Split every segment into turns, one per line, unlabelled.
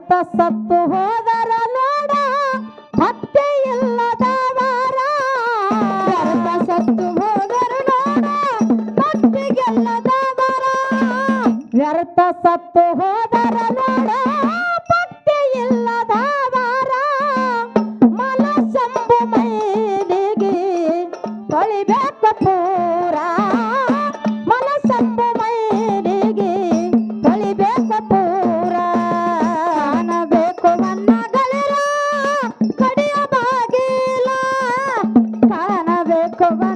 ಭತ್ತ ಸತ್ತು ಹೋದರ ನೋಡ ಭಕ್ತಿ ಇಲ್ಲದ ವಾರ ಭತ್ತ ಸತ್ತು ಹೋದರ ನೋಡ ಭಕ್ತಿಗೆಲ್ಲದ ವಾರ ವ್ಯರ್ಥ ಸತ್ತು ಹೋದರ ನೋಡ.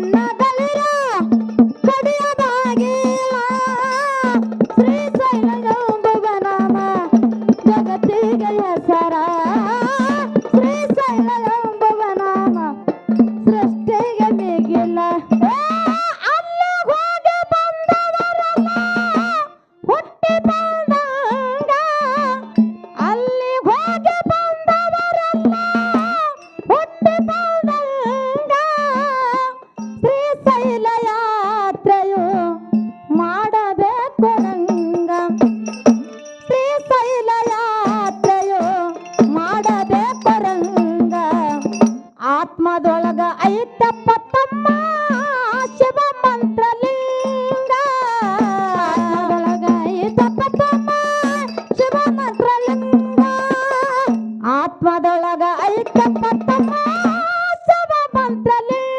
ಅನ್ನದ ಆತ್ಮದೊಳಗ ಐತಪ್ಪ ತಮ್ಮ ಶಿವ ಮಂತ್ರಲಿಂಗ. ಆತ್ಮದೊಳಗ ಐತಪ್ಪ ತಮ್ಮ ಶಿವ ಮಂತ್ರ ಲಿಂಗ ಆತ್ಮದೊಳಗ ಐತಪ್ಪ ತಮ್ಮ ಶಿವ ಮಂತ್ರ
ಲಿಂಗ